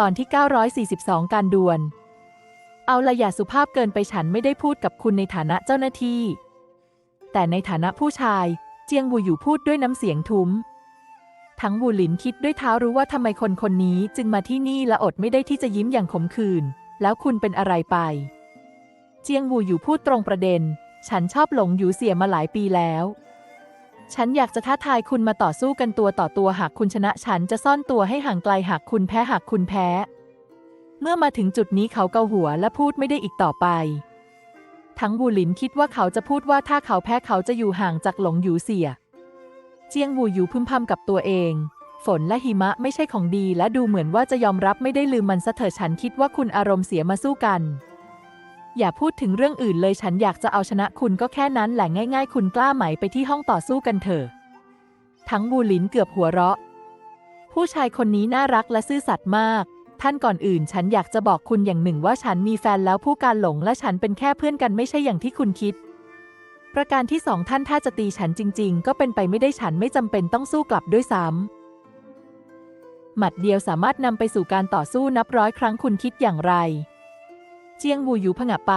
ตอนที่ 942 การดวลเอาละอย่าสุภาพเกินไปฉันไม่ได้พูดกับคุณในฐานะเจ้าหน้าที่ แต่ในฐานะผู้ชาย เจียงวูอยู่พูดด้วยน้ำเสียงทุ้ม ทั้งวูหลินคิดด้วยเท้ารู้ว่าทำไมคนคนนี้จึงมาที่นี่และอดไม่ได้ที่จะยิ้มอย่างขมขื่นแล้วคุณเป็นอะไรไป เจียงวูอยู่พูดตรงประเด็น ฉันชอบหลงอยู่เสียมาหลายปีแล้ว ฉันอยากจะท้าทายคุณมาต่อสู้กันตัวต่อตัวหากคุณชนะฉันจะซ่อนตัวให้ห่างไกลหากคุณแพ้หากคุณแพ้ เมื่อมาถึงจุดนี้เขาเกาหัวและพูดไม่ได้อีกต่อไป ทั้งวูหลินคิดว่าเขาจะพูดว่าถ้าเขาแพ้เขาจะอยู่ห่างจากหลงหยูเสีย เจียงวูอยู่พึมพำกับตัวเอง ฝนและหิมะไม่ใช่ของดีและดูเหมือนว่าจะยอมรับไม่ได้ลืมมันซะเถอะฉันคิดว่าคุณอารมณ์เสียมาสู้กัน อย่าพูดถึงเรื่องอื่นเลยฉันอยากจะเอาชนะคุณก็แค่นั้นแหละง่ายๆ คุณกล้าไหมไปที่ห้องต่อสู้กันเถอะ ทั้งบูหลินเกือบหัวเราะ ผู้ชายคนนี้น่ารักและซื่อสัตย์มาก ท่านก่อนอื่นฉันอยากจะบอกคุณอย่างหนึ่งว่าฉันมีแฟนแล้วผู้การหลงและฉันเป็นแค่เพื่อนกันไม่ใช่อย่างที่คุณคิด ประการที่สองท่านถ้าจะตีฉันจริง ๆ ก็เป็นไปไม่ได้ฉันไม่จำเป็นต้องสู้กลับด้วยซ้ำหมัดเดียวสามารถนำไปสู่การต่อสู้นับร้อยครั้งคุณคิดอย่างไร เจียงวูอยู่ผงะไป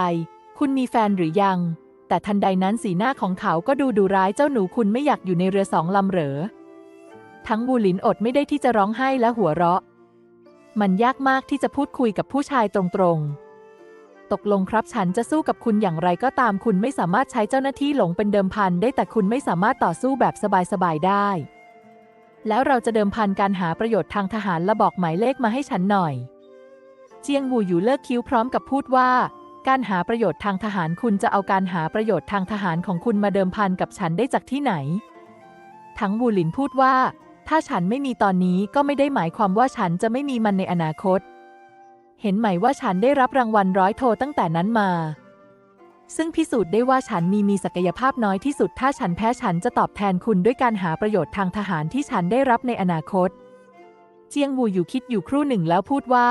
คุณมีแฟนหรือยัง แต่ทันใดนั้นสีหน้าของเขาก็ดูดูร้ายเจ้าหนูคุณไม่อยากอยู่ในเรือสองลำเหรอ ทั้งบูหลินอดไม่ได้ที่จะร้องไห้และหัวเราะ มันยากมากที่จะพูดคุยกับผู้ชายตรงๆ ตกลงครับฉันจะสู้กับคุณอย่างไรก็ตามคุณไม่สามารถใช้เจ้าหน้าที่หลงเป็นเดิมพันได้แต่คุณไม่สามารถต่อสู้แบบสบายๆได้แล้วเราจะเดิมพันการหาประโยชน์ทางทหารและบอกหมายเลขมาให้ฉันหน่อย จียงวูอยู่เลิกคิ้วพร้อมกับพูดว่า การหาประโยชน์ทางทหารคุณจะเอาการหาประโยชน์ทางทหารของคุณมาเดิมพันกับฉันได้จากที่ไหน ทั้งวูหลินพูดว่า ถ้าฉันไม่มีตอนนี้ก็ไม่ได้หมายความว่าฉันจะไม่มีมันในอนาคต เห็นไหมว่าฉันได้รับรางวัลร้อยโทตั้งแต่นั้นมา ซึ่งพิสูจน์ได้ว่าฉันมีมีศักยภาพน้อยที่สุด ถ้าฉันแพ้ฉันจะตอบแทนคุณด้วยการหาประโยชน์ทางทหารที่ฉันได้รับในอนาคต เจียงวูอยู่คิดอยู่ครู่หนึ่งแล้วพูดว่า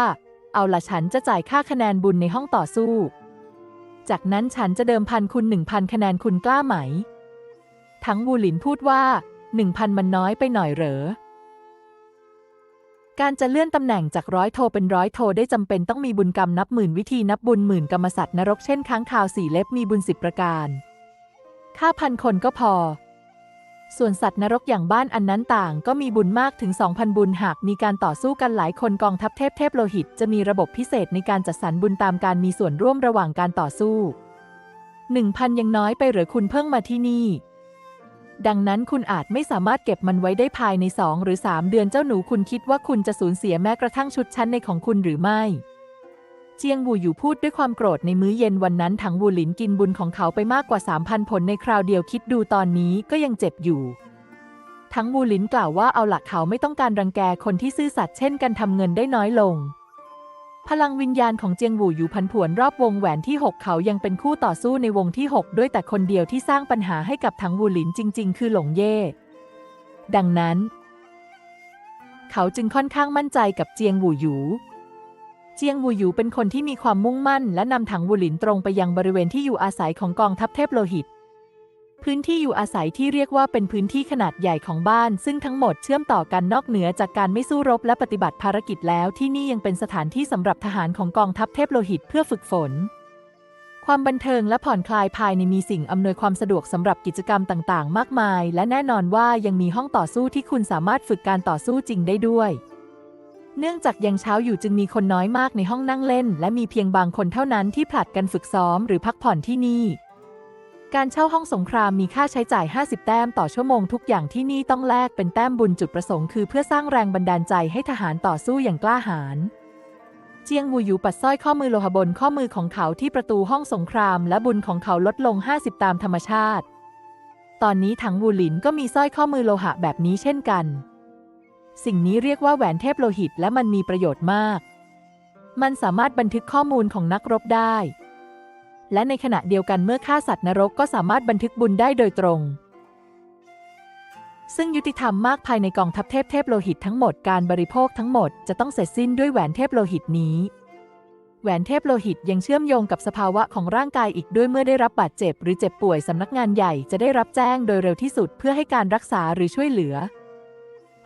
เอาละฉันจะจ่ายค่าคะแนนบุญในห้องต่อสู้ จากนั้นฉันจะเดิมพันคุณหนึ่งพันคะแนนคุณกล้าไหม ทั้งวูหลินพูดว่าหนึ่งพันมันน้อยไปหน่อยเหรอ การจะเลื่อนตำแหน่งจากร้อยโทเป็นร้อยโทได้จำเป็นต้องมีบุญกรรมนับหมื่นวิธีนับบุญหมื่นกรรมสัตว์นรกเช่นค้างคาวสี่เล็บมีบุญสิบประการค่าพันคนก็พอ ส่วนสัตว์นรกอย่างบ้านอันนั้นต่างก็มีบุญมากถึง 2,000 บุญหากมีการต่อสู้กันหลายคนกองทัพเทพเทพโลหิต จะมีระบบพิเศษในการจัดสรรบุญตามการมีส่วนร่วมระหว่างการต่อสู้ 1,000 ยังน้อยไปหรือคุณเพิ่งมาที่นี่ ดังนั้นคุณอาจไม่สามารถเก็บมันไว้ได้ภายใน 2 หรือ 3 เดือนเจ้าหนูคุณคิดว่าคุณจะสูญเสียแม้กระทั่งชุดชั้นในของคุณหรือไม่ เจียงวูอยู่พูดด้วยความโกรธในมื้อเย็นวันนั้นถังวูหลินกินบุญของเขาไปมากกว่า 3,000 ผลในคราวเดียวคิดดูตอนนี้ก็ยังเจ็บอยู่ ทั้งวูหลินกล่าวว่าเอาหลักเขาไม่ต้องการรังแกคนที่ซื่อสัตย์เช่นกันทำเงินได้น้อยลง พลังวิญญาณของเจียงวูอยู่พันผวนรอบวงแหวนที่ 6 เขายังเป็นคู่ต่อสู้ในวงที่ 6 ด้วยแต่คนเดียวที่สร้างปัญหาให้กับทั้งวูหลินจริง ๆ คือหลงเย่ดังนั้น เขาจึงค่อนข้างมั่นใจกับเจียงวูหยู เจียงวูหยูเป็นคนที่มีความมุ่งมั่น และนำถังวูหลินตรงไปยังบริเวณที่อยู่อาศัยของกองทัพเทพโลหิต พื้นที่อยู่อาศัยที่เรียกว่าเป็นพื้นที่ขนาดใหญ่ของบ้าน ซึ่งทั้งหมดเชื่อมต่อกันนอกเหนือจากการไม่สู้รบและปฏิบัติภารกิจแล้วที่นี่ยังเป็นสถานที่สำหรับทหารของกองทัพเทพโลหิตเพื่อฝึกฝน ความบันเทิงและผ่อนคลายภายในมีสิ่งอำนวยความสะดวกสำหรับกิจกรรมต่าง ๆ มากมาย และแน่นอนว่ายังมีห้องต่อสู้ที่คุณสามารถฝึกการต่อสู้จริงได้ด้วย เนื่องจากยังเช้าอยู่จึงมีคนน้อยมากในห้องนั่งเล่น และมีเพียงบางคนเท่านั้นที่ผลัดกันฝึกซ้อมหรือพักผ่อนที่นี่ การเช่าห้องสงครามมีค่าใช้จ่าย 50 แต้มต่อชั่วโมงทุกอย่างที่นี่ต้องแลกเป็นแต้มบุญจุดประสงค์คือเพื่อสร้างแรงบันดาลใจให้ทหารต่อสู้อย่างกล้าหาญเจียงวูอยู่ปัดสร้อยข้อมือโลหะบนข้อมือของเขาที่ประตูห้องสงคราม และบุญของเขาลดลง 50 ตามธรรมชาติ ตอนนี้ถังวูหลินก็มีสร้อยข้อมือโลหะแบบนี้เช่นกัน สิ่งนี้เรียกว่าแหวนเทพโลหิตและมันมีประโยชน์มาก มันสามารถบันทึกข้อมูลของนักรบได้ และในขณะเดียวกันเมื่อฆ่าสัตว์นรกก็สามารถบันทึกบุญได้โดยตรง ซึ่งยุติธรรมมากภายในกองทัพเทพเทพโลหิตทั้งหมดการบริโภคทั้งหมดจะต้องเสร็จสิ้นด้วยแหวนเทพโลหิตนี้แหวนเทพโลหิตยังเชื่อมโยงกับสภาวะของร่างกายอีกด้วยเมื่อได้รับบาดเจ็บ หรือเจ็บป่วยสำนักงานใหญ่จะได้รับแจ้งโดยเร็วที่สุดเพื่อให้การรักษาหรือช่วยเหลือ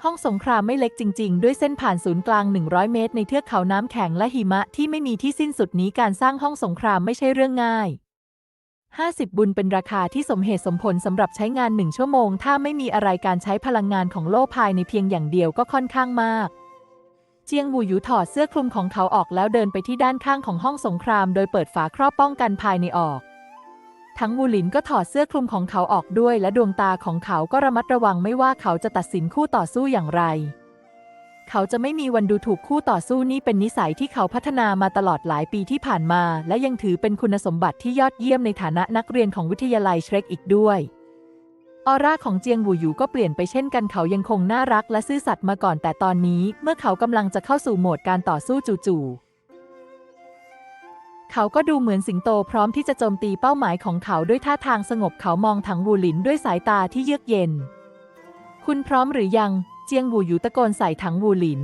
ห้องสงครามไม่เล็กจริง ๆ ด้วยเส้นผ่านศูนย์กลาง 100 เมตร ในเทือกเขาน้ำแข็งและหิมะที่ไม่มีที่สิ้นสุดนี้การสร้างห้องสงครามไม่ใช่เรื่องง่าย 50 บุญเป็นราคาที่สมเหตุสมผลสำหรับใช้งานหนึ่งชั่วโมง ถ้าไม่มีอะไรการใช้พลังงานของโลกภายในเพียงอย่างเดียวก็ค่อนข้างมาก เจียงหูหยูถอดเสื้อคลุมของเขาออกแล้วเดินไปที่ด้านข้างของห้องสงคราม โดยเปิดฝาครอบป้องกันภายในออก ทั้งวูหลินก็ถอดเสื้อคลุมของเขาออกด้วย และดวงตาของเขาก็ระมัดระวังไม่ว่าเขาจะตัดสินคู่ต่อสู้อย่างไร เขาจะไม่มีวันดูถูกคู่ต่อสู้นี่เป็นนิสัยที่เขาพัฒนามาตลอดหลายปีที่ผ่านมา และยังถือเป็นคุณสมบัติที่ยอดเยี่ยมในฐานะนักเรียนของวิทยาลัยเชรกอีกด้วยออร่าของเจียงหูหยูก็เปลี่ยนไปเช่นกันเขายังคงน่ารักและซื่อสัตย์มาก่อนแต่ตอนนี้ เมื่อเขากำลังจะเข้าสู่โหมดการต่อสู้จู่ๆ เขาก็ดูเหมือนสิงโตพร้อมที่จะโจมตีเป้าหมายของเขาด้วยท่าทางสงบเขามองถังวูหลินด้วยสายตาที่เยือกเย็น คุณพร้อมหรือยัง เจียงหูหยูตะโกนใส่ถังวูหลิน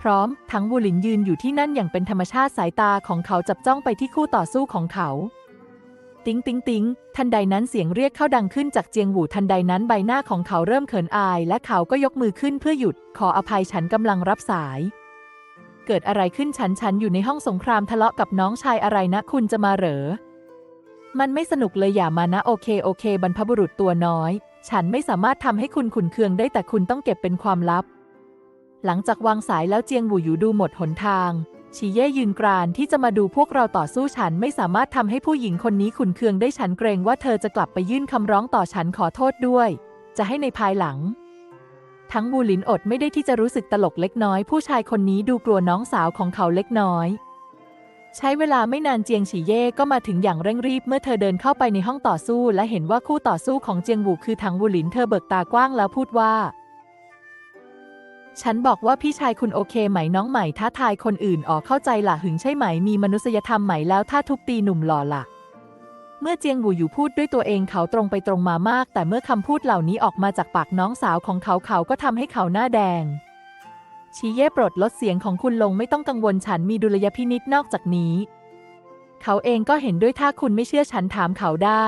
พร้อม ถังวูหลินยืนอยู่ที่นั่นอย่างเป็นธรรมชาติสายตาของเขาจับจ้องไปที่คู่ต่อสู้ของเขา ติ๊งติ๊งติ๊งทันใดนั้นเสียงเรียกเข้าดังขึ้นจากเจียงหูทันใดนั้นใบหน้าของเขาเริ่มเขินอาย และเขาก็ยกมือขึ้นเพื่อหยุด ขออภัยฉันกำลังรับสาย เกิดอะไรขึ้นฉันฉันอยู่ในห้องสงครามทะเลาะกับน้องชายอะไรนะคุณจะมาเหรอ มันไม่สนุกเลยอย่ามานะโอเคโอเค บรรพบุรุษตัวน้อย ฉันไม่สามารถทำให้คุณขุนเคืองได้แต่คุณต้องเก็บเป็นความลับ หลังจากวางสายแล้วเจียงหูหยูดูหมดหนทางชีเย่ยืนกรานที่จะมาดูพวกเราต่อสู้ฉันไม่สามารถทำให้ผู้หญิงคนนี้ขุนเคืองได้ฉันเกรงว่าเธอจะกลับไปยื่นคำร้องต่อฉันขอโทษด้วย จะให้ในภายหลัง ทั้งบูหลินอดไม่ได้ที่จะรู้สึกตลกเล็กน้อย ผู้ชายคนนี้ดูกลัวน้องสาวของเขาเล็กน้อย ใช้เวลาไม่นานเจียงฉีเย่ก็มาถึงอย่างเร่งรีบเมื่อเธอเดินเข้าไปในห้องต่อสู้ และเห็นว่าคู่ต่อสู้ของเจียงหูคือถังบูหลินเธอเบิกตากว้างแล้วพูดว่า ฉันบอกว่าพี่ชายคุณโอเคไหมน้องใหม่ท้าทายคนอื่นออกเข้าใจล่ะหึงใช่ไหมมีมนุษยธรรมไหมแล้วถ้าทุบตีหนุ่มหล่อล่ะ เมื่อเจียงหูอยู่พูดด้วยตัวเองเขาตรงไปตรงมามาก แต่เมื่อคำพูดเหล่านี้ออกมาจากปากน้องสาวของเขาเขาก็ทำให้เขาหน้าแดง ชีเย่โปรดลดเสียงของคุณลงไม่ต้องกังวลฉันมีดุลยพินิษนอกจากนี้ เขาเองก็เห็นด้วยถ้าคุณไม่เชื่อฉันถามเขาได้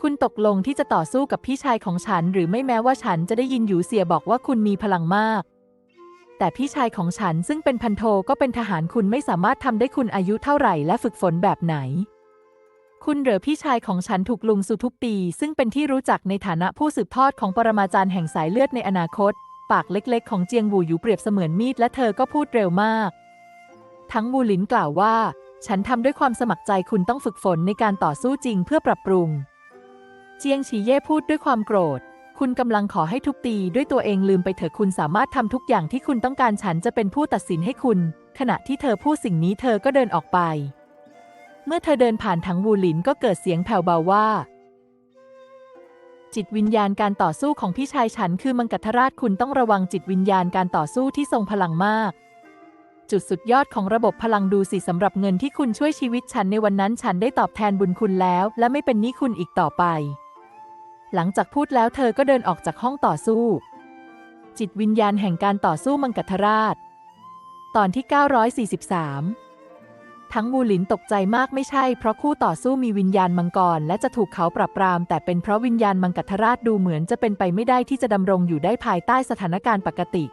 คุณตกลงที่จะต่อสู้กับพี่ชายของฉัน หรือไม่แม้ว่าฉันจะได้ยินอยู่เสียบอกว่าคุณมีพลังมาก แต่พี่ชายของฉันซึ่งเป็นพันโทก็เป็นทหารคุณไม่สามารถทำได้คุณอายุเท่าไหร่และฝึกฝนแบบไหน คุณเหรอพี่ชายของฉันถูกลุงสุทุบตีซึ่งเป็นที่รู้จักในฐานะผู้สืบทอดของปรมาจารย์แห่งสายเลือดในอนาคต ปากเล็กๆ ของเจียงหูอยู่เปรียบเสมือนมีดและเธอก็พูดเร็วมาก ทั้งบูหลินกล่าวว่า ฉันทำด้วยความสมัครใจคุณต้องฝึกฝนในการต่อสู้จริงเพื่อปรับปรุง เจียงฉีเย่พูดด้วยความโกรธ คุณกำลังขอให้ทุบตีด้วยตัวเองลืมไปเถอะคุณสามารถทำทุกอย่างที่คุณต้องการฉันจะเป็นผู้ตัดสินให้คุณ ขณะที่เธอพูดสิ่งนี้เธอก็เดินออกไป เมื่อเธอเดินผ่านถังวูหลินก็เกิดเสียงแผ่วเบาว่า จิตวิญญาณการต่อสู้ของพี่ชายฉันคือมังกรราชคุณต้องระวังจิตวิญญาณการต่อสู้ที่ทรงพลังมาก จุดสุดยอดของระบบพลังดูสิสำหรับเงินที่คุณช่วยชีวิตฉันในวันนั้นฉันได้ตอบแทนบุญคุณแล้ว และไม่เป็นหนี้คุณอีกต่อไป หลังจากพูดแล้วเธอก็เดินออกจากห้องต่อสู้ จิตวิญญาณแห่งการต่อสู้มังกรราช ตอนที่ 943 ทั้งบูหลินตกใจมากไม่ใช่เพราะคู่ต่อสู้มีวิญญาณมังกร และจะถูกเขาปราบปราม แต่เป็นเพราะวิญญาณมังกรราชดูเหมือนจะเป็นไปไม่ได้ที่จะดำรงอยู่ได้ภายใต้สถานการณ์ปกติ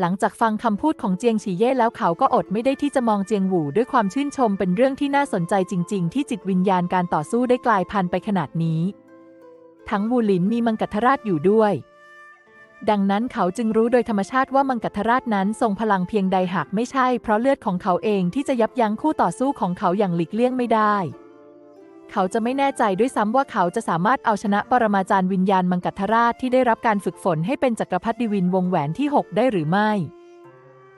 หลังจากฟังคำพูดของเจียงฉีเย่แล้วเขาก็อดไม่ได้ที่จะมองเจียงหวูด้วยความชื่นชมเป็นเรื่องที่น่าสนใจจริง ๆ ที่จิตวิญญาณการต่อสู้ได้กลายพันธุ์ไปขนาดนี้ ทั้งบูหลินมีมังกรราชอยู่ด้วย ดังนั้นเขาจึงรู้โดยธรรมชาติว่ามังกรราชนั้นทรงพลังเพียงใดหากไม่ใช่เพราะเลือดของเขาเองที่จะยับยั้งคู่ต่อสู้ของเขาอย่างหลีกเลี่ยงไม่ได้ เขาจะไม่แน่ใจด้วยซ้ำว่าเขาจะสามารถเอาชนะปรมาจารย์วิญญาณมังกรราชที่ได้รับการฝึกฝนให้เป็นจักรพรรดิวินวงแหวนที่ 6 ได้หรือไม่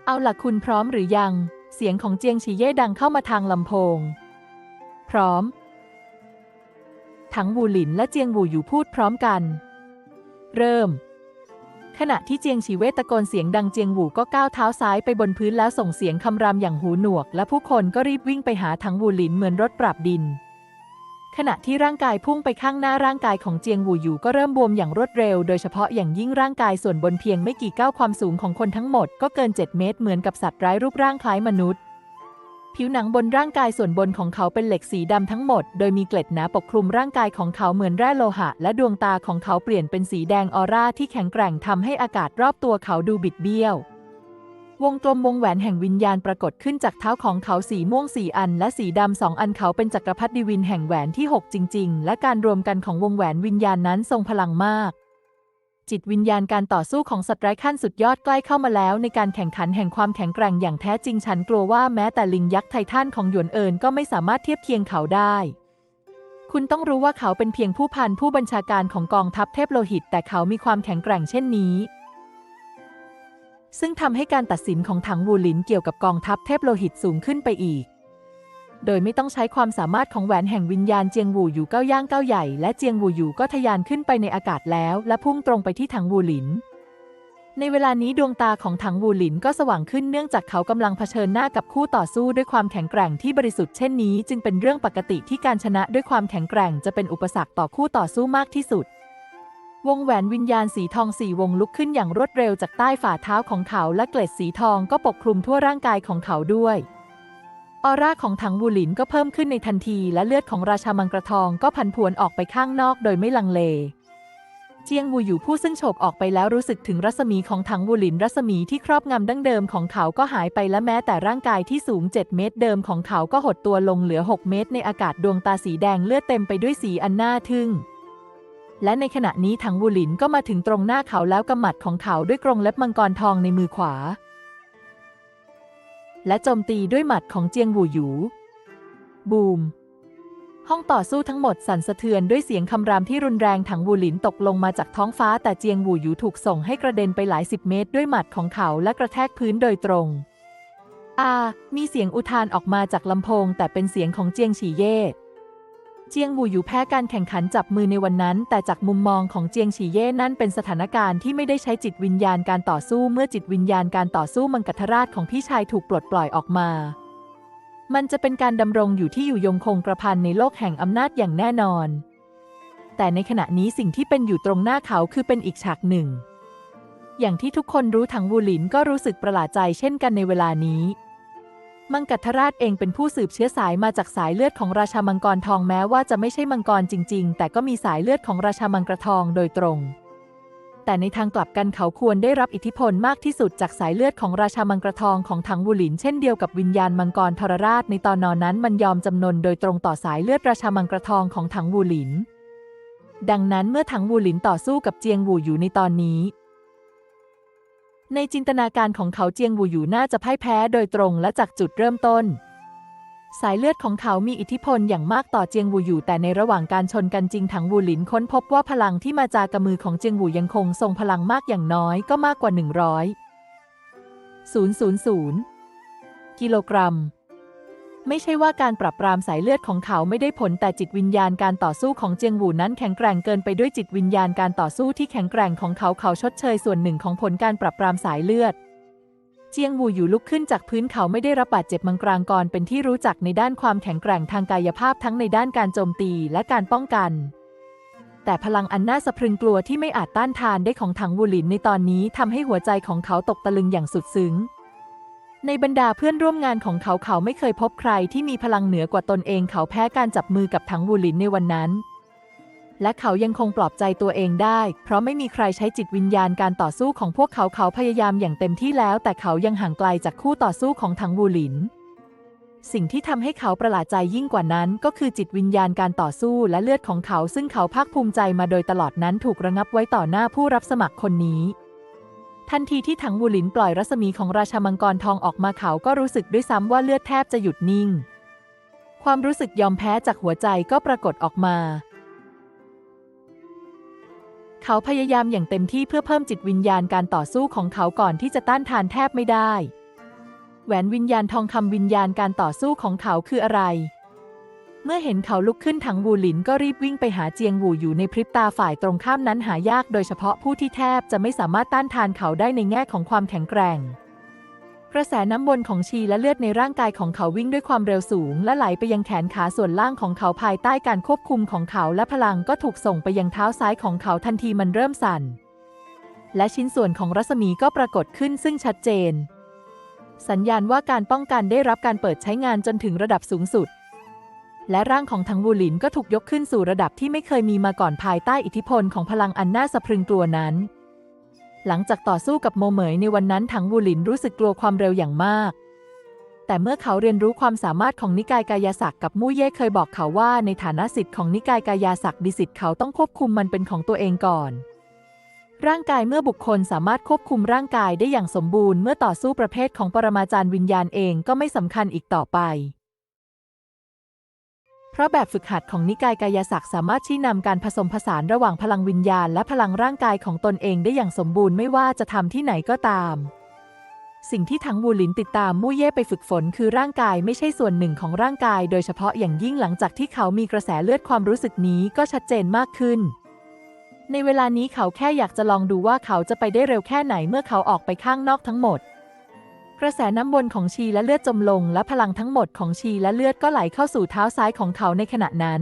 เอาล่ะคุณพร้อมหรือยัง เสียงของเจียงฉีเย่ดังเข้ามาทางลำโพง พร้อม ทั้งวูหลินและเจียงวูอยู่พูดพร้อมกัน เริ่ม ขณะที่เจียงฉีเว่ตะโกนเสียงดังเจียงหูก็ก้าวเท้าซ้ายไปบนพื้นแล้วส่งเสียงคำรามอย่างหูหนวก และผู้คนก็รีบวิ่งไปหาทั้งวูหลินเหมือนรถปราบดิน ขณะที่ร่างกายพุ่งไปข้างหน้าร่างกายของเจียงหูอยู่ก็เริ่มบวมอย่างรวดเร็ว โดยเฉพาะอย่างยิ่งร่างกายส่วนบนเพียงไม่กี่ก้าวความสูงของคนทั้งหมดก็เกิน 7 เมตรเหมือนกับสัตว์ร้ายรูปร่างคล้ายมนุษย์ ผิวหนังบนร่างกายส่วนบนของเขาเป็นเหล็กสีดำทั้งหมด โดยมีเกล็ดหนาปกคลุมร่างกายของเขาเหมือนแร่โลหะ และดวงตาของเขาเปลี่ยนเป็นสีแดงออร่าที่แข็งแกร่งทำให้อากาศรอบตัวเขาดูบิดเบี้ยว วงกลมวงแหวนแห่งวิญญาณปรากฏขึ้นจากเท้าของเขาสีม่วงสี่อัน และสีดำสองอันเขาเป็นจักรพรรดิวินแห่งแหวนที่ 6 จริง ๆ และการรวมกันของวงแหวนวิญญาณนั้นทรงพลังมาก จิตวิญญาณการต่อสู้ของสัตว์ไร้ขั้นสุดยอดใกล้เข้ามาแล้ว ในการแข่งขันแห่งความแข็งแกร่งอย่างแท้จริงฉันกลัวว่าแม้แต่ลิงยักษ์ไททันของหยวนเอินก็ไม่สามารถเทียบเคียงเขาได้ คุณต้องรู้ว่าเขาเป็นเพียงผู้พันผู้บัญชาการของกองทัพเทพโลหิต แต่เขามีความแข็งแกร่งเช่นนี้ซึ่งทำให้การตัดสินของถังวูหลินเกี่ยวกับกองทัพเทพโลหิตสูงขึ้นไปอีก โดยไม่ต้องใช้ความสามารถของแหวนแห่งวิญญาณเจียงวูอยู่เก้าย่างเก้าใหญ่และเจียงวูอยู่ก็ทะยานขึ้นไปในอากาศแล้ว และพุ่งตรงไปที่ถังวูหลิน ในเวลานี้ดวงตาของถังวูหลินก็สว่างขึ้นเนื่องจากเขากำลังเผชิญหน้ากับคู่ต่อสู้ด้วยความแข็งแกร่งที่บริสุทธิ์เช่นนี้ จึงเป็นเรื่องปกติที่การชนะด้วยความแข็งแกร่งจะเป็นอุปสรรคต่อคู่ต่อสู้มากที่สุดวงแหวนวิญญาณสีทองสี่วงลุกขึ้นอย่างรวดเร็วจากใต้ฝ่าเท้าของเขาและเกล็ดสีทองก็ปกคลุมทั่วร่างกายของเขาด้วย ออร่าของถังวูหลินก็เพิ่มขึ้นในทันที และเลือดของราชามังกรทองก็พันผวนออกไปข้างนอกโดยไม่ลังเล เจียงวูอยู่ผู้ซึ่งโฉบออกไปแล้วรู้สึกถึงรัศมีของถังวูหลินรัศมีที่ครอบงำดั้งเดิมของเขาก็หายไปและแม้แต่ร่างกายที่สูง 7 เมตรเดิมของเขาก็หดตัวลงเหลือ 6 เมตรในอากาศดวงตาสีแดงเลือดเต็มไปด้วยสีอันน่าทึ่งและในขณะนี้ถังวูหลินก็มาถึงตรงหน้าเขาแล้วกำหมัดของเขาด้วยกรงเล็บมังกรทองในมือขวา และโจมตีด้วยหมัดของเจียงวูหยู บูม ห้องต่อสู้ทั้งหมดสั่นสะเทือนด้วยเสียงคำรามที่รุนแรงถังวูหลินตกลงมาจากท้องฟ้า แต่เจียงวูหยูถูกส่งให้กระเด็นไปหลายสิบเมตร ด้วยหมัดของเขาและกระแทกพื้นโดยตรงอามีเสียงอุทานออกมาจากลำโพง แต่เป็นเสียงของเจียงฉีเย่ เจียงวูอยู่แพ้การแข่งขันจับมือในวันนั้น แต่จากมุมมองของเจียงฉีเย่นั่นเป็นสถานการณ์ที่ไม่ได้ใช้จิตวิญญาณการต่อสู้เมื่อจิตวิญญาณการต่อสู้มังกรราชของพี่ชายถูกปลดปล่อยออกมา มันจะเป็นการดำรงอยู่ที่อยู่ยงคงกระพันในโลกแห่งอำนาจอย่างแน่นอน แต่ในขณะนี้สิ่งที่เป็นอยู่ตรงหน้าเขาคือเป็นอีกฉากหนึ่ง อย่างที่ทุกคนรู้ถังวูหลินก็รู้สึกประหลาดใจเช่นกันในเวลานี้ มังกรราชเองเป็นผู้สืบเชื้อสายมาจากสายเลือดของราชามังกรทองแม้ว่าจะไม่ใช่มังกรจริง ๆ แต่ก็มีสายเลือดของราชามังกรทองโดยตรง แต่ในทางกลับกันเขาควรได้รับอิทธิพลมากที่สุดจากสายเลือดของราชามังกรทองของถังวูหลินเช่นเดียวกับวิญญาณมังกรทรราชในตอนนอนนั้นมันยอมจำนนโดยตรงต่อสายเลือดราชามังกรทองของถังวูหลินดังนั้นเมื่อถังวูหลินต่อสู้กับเจียงวูอยู่ในตอนนี้ ในจินตนาการของเขาเจียงวูอยู่น่าจะพ่ายแพ้โดยตรงและจากจุดเริ่มต้น สายเลือดของเขามีอิทธิพลอย่างมากต่อเจียงวูอยู่ แต่ในระหว่างการชนกันจริงถังวูหลินค้นพบว่าพลังที่มาจากกระมือของเจียงวูยังคงทรงพลังมากอย่างน้อยก็มากกว่า 100 000กิโลกรัม ไม่ใช่ว่าการปรับปรามสายเลือดของเขาไม่ได้ผลแต่จิตวิญญาณการต่อสู้ของเจียงหวูนั้นแข็งแกร่งเกินไปด้วยจิตวิญญาณการต่อสู้ที่แข็งแกร่งของเขาเขาชดเชยส่วนหนึ่งของผลการปรับปรามสายเลือด เจียงหวูอยู่ลุกขึ้นจากพื้นเขาไม่ได้รับบาดเจ็บมังกรางกรเป็นที่รู้จักในด้านความแข็งแกร่งทางกายภาพทั้งในด้านการโจมตีและการป้องกันแต่พลังอันน่าสะพรึงกลัวที่ไม่อาจต้านทานได้ของถังวูหลินในตอนนี้ทำให้หัวใจของเขาตกตะลึงอย่างสุดซึ้ง ในบรรดาเพื่อนร่วมงานของเขาเขาไม่เคยพบใครที่มีพลังเหนือกว่าตนเองเขาแพ้การจับมือกับถังวูลินในวันนั้น และเขายังคงปลอบใจตัวเองได้ เพราะไม่มีใครใช้จิตวิญญาณการต่อสู้ของพวกเขาเขาพยายามอย่างเต็มที่แล้ว แต่เขายังห่างไกลจากคู่ต่อสู้ของถังวูลิน สิ่งที่ทำให้เขาประหลาดใจยิ่งกว่านั้น ก็คือจิตวิญญาณการต่อสู้และเลือดของเขา ซึ่งเขาภาคภูมิใจมาโดยตลอดนั้นถูกระงับไว้ต่อหน้าผู้รับสมัครคนนี้ ทันทีที่ถังวูหลินปล่อยรัศมีของราชามังกรทองออกมาเขาก็รู้สึกด้วยซ้ำว่าเลือดแทบจะหยุดนิ่ง ความรู้สึกยอมแพ้จากหัวใจก็ปรากฏออกมา เขาพยายามอย่างเต็มที่เพื่อเพิ่มจิตวิญญาณการต่อสู้ของเขาก่อนที่จะต้านทานแทบไม่ได้ แหวนวิญญาณทองคำวิญญาณการต่อสู้ของเขาคืออะไร เมื่อเห็นเขาลุกขึ้นถังวูหลินก็รีบวิ่งไปหาเจียงวูอยู่ในพริบตาฝ่ายตรงข้ามนั้นหายากโดยเฉพาะผู้ที่แทบจะไม่สามารถต้านทานเขาได้ในแง่ของความแข็งแกร่ง กระแสน้ำวนของชีและเลือดในร่างกายของเขาวิ่งด้วยความเร็วสูง และไหลไปยังแขนขาส่วนล่างของเขาภายใต้การควบคุมของเขาและพลังก็ถูกส่งไปยังเท้าซ้ายของเขาทันทีมันเริ่มสั่น และชิ้นส่วนของรัศมีก็ปรากฏขึ้นซึ่งชัดเจน สัญญาณว่าการป้องกันได้รับการเปิดใช้งานจนถึงระดับสูงสุด และร่างของทังวูหลินก็ถูกยกขึ้นสู่ระดับที่ไม่เคยมีมาก่อนภายใต้อิทธิพลของพลังอันน่าสะพรึงกลัวนั้น หลังจากต่อสู้กับโมเหมยในวันนั้นถังวูหลินรู้สึกกลัวความเร็วอย่างมาก แต่เมื่อเขาเรียนรู้ความสามารถของนิกายกายาศักดิ์กับมู่เย่เคยบอกเขาว่าในฐานะสิทธิ์ของนิกายกายาศักดิ์ดิสิทธิ์เขาต้องควบคุมมันเป็นของตัวเองก่อน ร่างกายเมื่อบุคคลสามารถควบคุมร่างกายได้อย่างสมบูรณ์เมื่อต่อสู้ประเภทของปรมาจารย์วิญญาณเองก็ไม่สำคัญอีกต่อไป ราะแบบฝึกหัดของนิกายกายศักดิ์สามารถชี้นำการผสมผสานระหว่างพลังวิญญาณและพลังร่างกายของตนเองได้อย่างสมบูรณ์ไม่ว่าจะทำที่ไหนก็ตาม สิ่งที่ทั้งวูหลินติดตามมู่เย่ไปฝึกฝน คือร่างกายไม่ใช่ส่วนหนึ่งของร่างกาย โดยเฉพาะอย่างยิ่งหลังจากที่เขามีกระแสเลือดความรู้สึกนี้ก็ชัดเจนมากขึ้น ในเวลานี้เขาแค่อยากจะลองดูว่าเขาจะไปได้เร็วแค่ไหนเมื่อเขาออกไปข้างนอกทั้งหมด กระแสน้ำวนของชีและเลือดจมลง และพลังทั้งหมดของชีและเลือดก็ไหลเข้าสู่เท้าซ้ายของเขาในขณะนั้น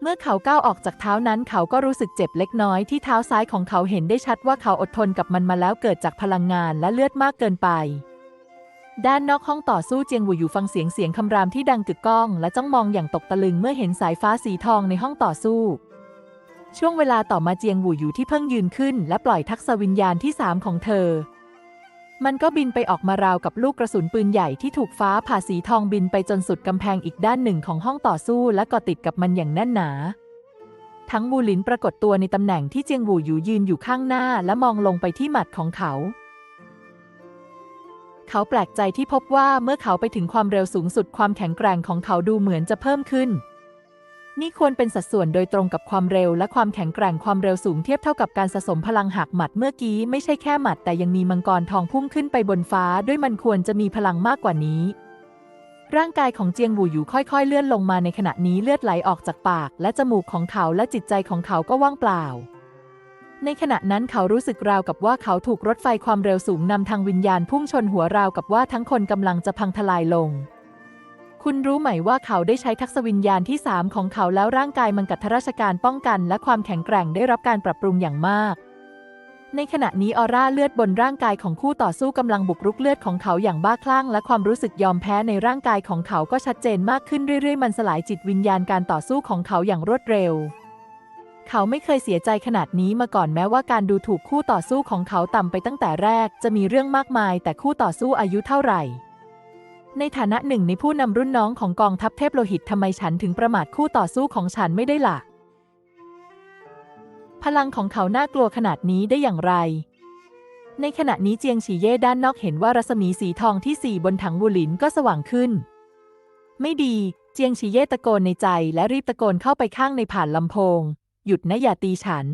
เมื่อเขาก้าวออกจากเท้านั้นเขาก็รู้สึกเจ็บเล็กน้อยที่เท้าซ้ายของเขาเห็นได้ชัดว่าเขาอดทนกับมันมาแล้วเกิดจากพลังงานและเลือดมากเกินไป ด้านนอกห้องต่อสู้เจียงหวูอยู่ฟังเสียงเสียงคำรามที่ดังกึกก้อง และจ้องมองอย่างตกตะลึงเมื่อเห็นสายฟ้าสีทองในห้องต่อสู้ช่วงเวลาต่อมาเจียงหวูอยู่ที่เพิ่งยืนขึ้น และปล่อยทักษะวิญญาณที่สามของเธอ มันก็บินไปออกมาราวกับลูกกระสุนปืนใหญ่ที่ถูกฟ้าผ่าสีทองบินไปจนสุดกำแพงอีกด้านหนึ่งของห้องต่อสู้และก็ติดกับมันอย่างแน่นหนา ทั้งวูหลินปรากฏตัวในตำแหน่งที่เจียงหวูอยู่ยืนอยู่ข้างหน้าและมองลงไปที่หมัดของเขา เขาแปลกใจที่พบว่าเมื่อเขาไปถึงความเร็วสูงสุดความแข็งแกร่งของเขาดูเหมือนจะเพิ่มขึ้น นี่ควรเป็นสัดส่วนโดยตรงกับความเร็วและความแข็งแกร่งความเร็วสูงเทียบเท่ากับการสะสมพลังหักหมัดเมื่อกี้ไม่ใช่แค่หมัดแต่ยังมีมังกรทองพุ่งขึ้นไปบนฟ้าด้วยมันควรจะมีพลังมากกว่านี้ ร่างกายของเจียงหวูอยู่ค่อยๆ เลื่อนลงมาในขณะนี้เลือดไหลออกจากปาก และจมูกของเขาและจิตใจของเขาก็ว่างเปล่า ในขณะนั้นเขารู้สึกราวกับว่าเขาถูกรถไฟความเร็วสูงนำทางวิญญาณพุ่งชนหัวราวกับว่าทั้งคนกำลังจะพังทลายลง คุณรู้ไหมว่าเขาได้ใช้ทักษวิญญาณที่ 3 ของเขาแล้วร่างกายมังกัตราชการป้องกัน และความแข็งแกร่งได้รับการปรับปรุงอย่างมาก ในขณะนี้ออร่าเลือดบนร่างกายของคู่ต่อสู้กำลังบุกรุกเลือดของเขาอย่างบ้าคลั่ง และความรู้สึกยอมแพ้ในร่างกายของเขาก็ชัดเจนมากขึ้นเรื่อยๆ มันสลายจิตวิญญาณการต่อสู้ของเขาอย่างรวดเร็ว เขาไม่เคยเสียใจขนาดนี้มาก่อนแม้ว่าการดูถูกคู่ต่อสู้ของเขาต่ำไปตั้งแต่แรก จะมีเรื่องมากมาย แต่คู่ต่อสู้อายุเท่าไหร่ ในฐานะหนึ่งในผู้นำรุ่นน้องของกองทัพเทพโลหิตทำไมฉันถึงประมาทคู่ต่อสู้ของฉันไม่ได้ล่ะ พลังของเขาน่ากลัวขนาดนี้ได้อย่างไร ในขณะนี้เจียงฉีเย่ด้านนอกเห็นว่ารัศมีสีทองที่สี่บนถังบูหลินก็สว่างขึ้น ไม่ดี เจียงฉีเย่ตะโกนในใจและรีบตะโกนเข้าไปข้างในผ่านลำโพง หยุดนะอย่าตีฉัน